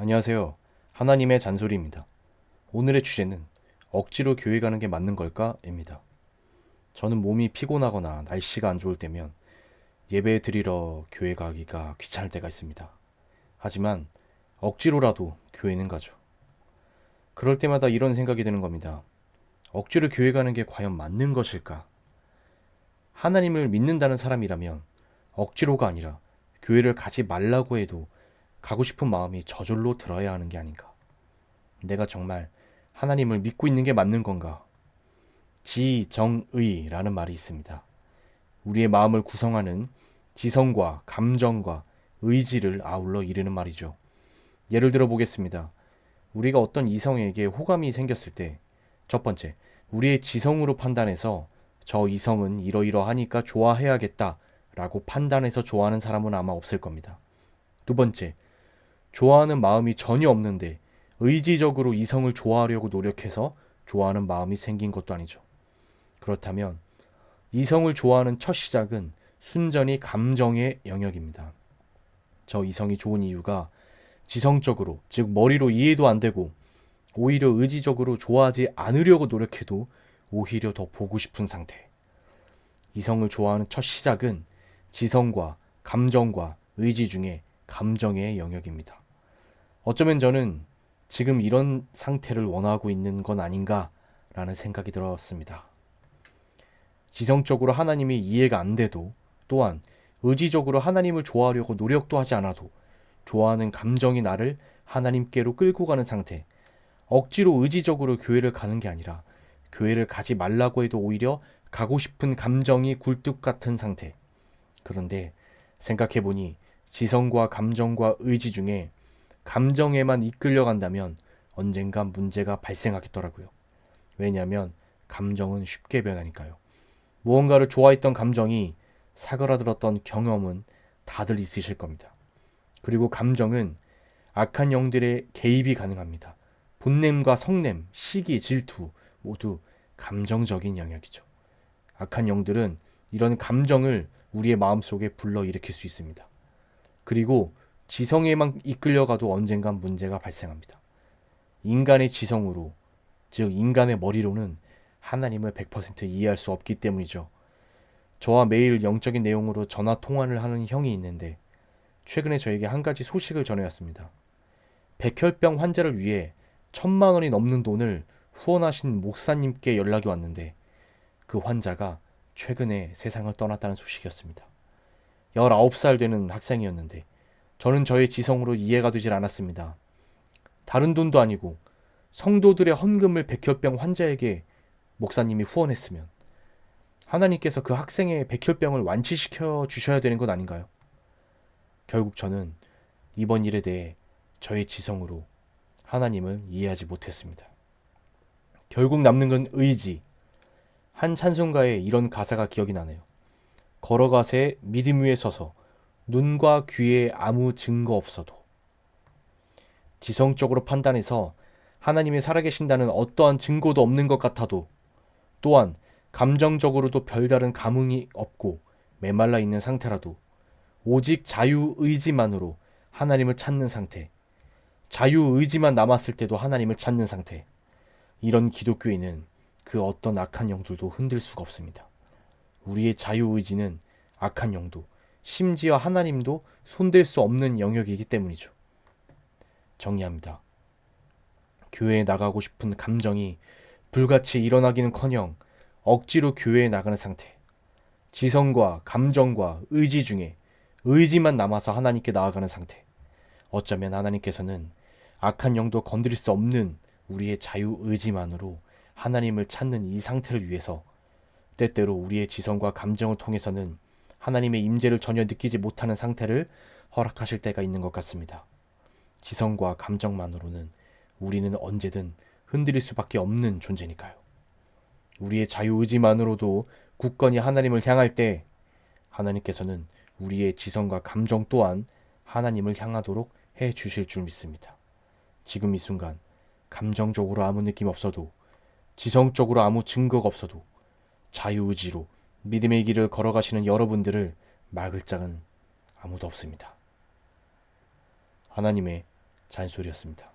안녕하세요. 하나님의 잔소리입니다. 오늘의 주제는 억지로 교회 가는 게 맞는 걸까? 입니다. 저는 몸이 피곤하거나 날씨가 안 좋을 때면 예배 드리러 교회 가기가 귀찮을 때가 있습니다. 하지만 억지로라도 교회는 가죠. 그럴 때마다 이런 생각이 드는 겁니다. 억지로 교회 가는 게 과연 맞는 것일까? 하나님을 믿는다는 사람이라면 억지로가 아니라 교회를 가지 말라고 해도 가고 싶은 마음이 저절로 들어야 하는 게 아닌가. 내가 정말 하나님을 믿고 있는 게 맞는 건가? 지정의라는 말이 있습니다. 우리의 마음을 구성하는 지성과 감정과 의지를 아울러 이르는 말이죠. 예를 들어 보겠습니다. 우리가 어떤 이성에게 호감이 생겼을 때, 첫 번째, 우리의 지성으로 판단해서 저 이성은 이러이러하니까 좋아해야겠다 라고 판단해서 좋아하는 사람은 아마 없을 겁니다. 두 번째, 좋아하는 마음이 전혀 없는데 의지적으로 이성을 좋아하려고 노력해서 좋아하는 마음이 생긴 것도 아니죠. 그렇다면 이성을 좋아하는 첫 시작은 순전히 감정의 영역입니다. 저 이성이 좋은 이유가 지성적으로, 즉 머리로 이해도 안 되고 오히려 의지적으로 좋아하지 않으려고 노력해도 오히려 더 보고 싶은 상태. 이성을 좋아하는 첫 시작은 지성과 감정과 의지 중에 감정의 영역입니다. 어쩌면 저는 지금 이런 상태를 원하고 있는 건 아닌가라는 생각이 들었습니다. 지성적으로 하나님이 이해가 안 돼도 또한 의지적으로 하나님을 좋아하려고 노력도 하지 않아도 좋아하는 감정이 나를 하나님께로 끌고 가는 상태. 억지로 의지적으로 교회를 가는 게 아니라 교회를 가지 말라고 해도 오히려 가고 싶은 감정이 굴뚝 같은 상태. 그런데 생각해보니 지성과 감정과 의지 중에 감정에만 이끌려 간다면 언젠간 문제가 발생하겠더라고요. 왜냐하면 감정은 쉽게 변하니까요. 무언가를 좋아했던 감정이 사그라들었던 경험은 다들 있으실 겁니다. 그리고 감정은 악한 영들의 개입이 가능합니다. 본냄과 성냄, 시기, 질투 모두 감정적인 영역이죠. 악한 영들은 이런 감정을 우리의 마음속에 불러일으킬 수 있습니다. 그리고 지성에만 이끌려가도 언젠간 문제가 발생합니다. 인간의 지성으로, 즉 인간의 머리로는 하나님을 100% 이해할 수 없기 때문이죠. 저와 매일 영적인 내용으로 전화 통화를 하는 형이 있는데 최근에 저에게 한 가지 소식을 전해왔습니다. 백혈병 환자를 위해 천만 원이 넘는 돈을 후원하신 목사님께 연락이 왔는데 그 환자가 최근에 세상을 떠났다는 소식이었습니다. 19살 되는 학생이었는데 저는 저의 지성으로 이해가 되질 않았습니다. 다른 돈도 아니고 성도들의 헌금을 백혈병 환자에게 목사님이 후원했으면 하나님께서 그 학생의 백혈병을 완치시켜 주셔야 되는 것 아닌가요? 결국 저는 이번 일에 대해 저의 지성으로 하나님을 이해하지 못했습니다. 결국 남는 건 의지. 한 찬송가에 이런 가사가 기억이 나네요. 걸어가세 믿음 위에 서서 눈과 귀에 아무 증거 없어도 지성적으로 판단해서 하나님이 살아계신다는 어떠한 증거도 없는 것 같아도 또한 감정적으로도 별다른 감흥이 없고 메말라 있는 상태라도 오직 자유의지만으로 하나님을 찾는 상태, 자유의지만 남았을 때도 하나님을 찾는 상태, 이런 기독교인은 그 어떤 악한 영들도 흔들 수가 없습니다. 우리의 자유의지는 악한 영도, 심지어 하나님도 손댈 수 없는 영역이기 때문이죠. 정리합니다. 교회에 나가고 싶은 감정이 불같이 일어나기는 커녕 억지로 교회에 나가는 상태. 지성과 감정과 의지 중에 의지만 남아서 하나님께 나아가는 상태. 어쩌면 하나님께서는 악한 영도 건드릴 수 없는 우리의 자유 의지만으로 하나님을 찾는 이 상태를 위해서 때때로 우리의 지성과 감정을 통해서는 하나님의 임재를 전혀 느끼지 못하는 상태를 허락하실 때가 있는 것 같습니다. 지성과 감정만으로는 우리는 언제든 흔들릴 수밖에 없는 존재니까요. 우리의 자유의지만으로도 굳건히 하나님을 향할 때 하나님께서는 우리의 지성과 감정 또한 하나님을 향하도록 해 주실 줄 믿습니다. 지금 이 순간 감정적으로 아무 느낌 없어도 지성적으로 아무 증거가 없어도 자유의지로 믿음의 길을 걸어가시는 여러분들을 막을 자는 아무도 없습니다. 하나님의 잔소리였습니다.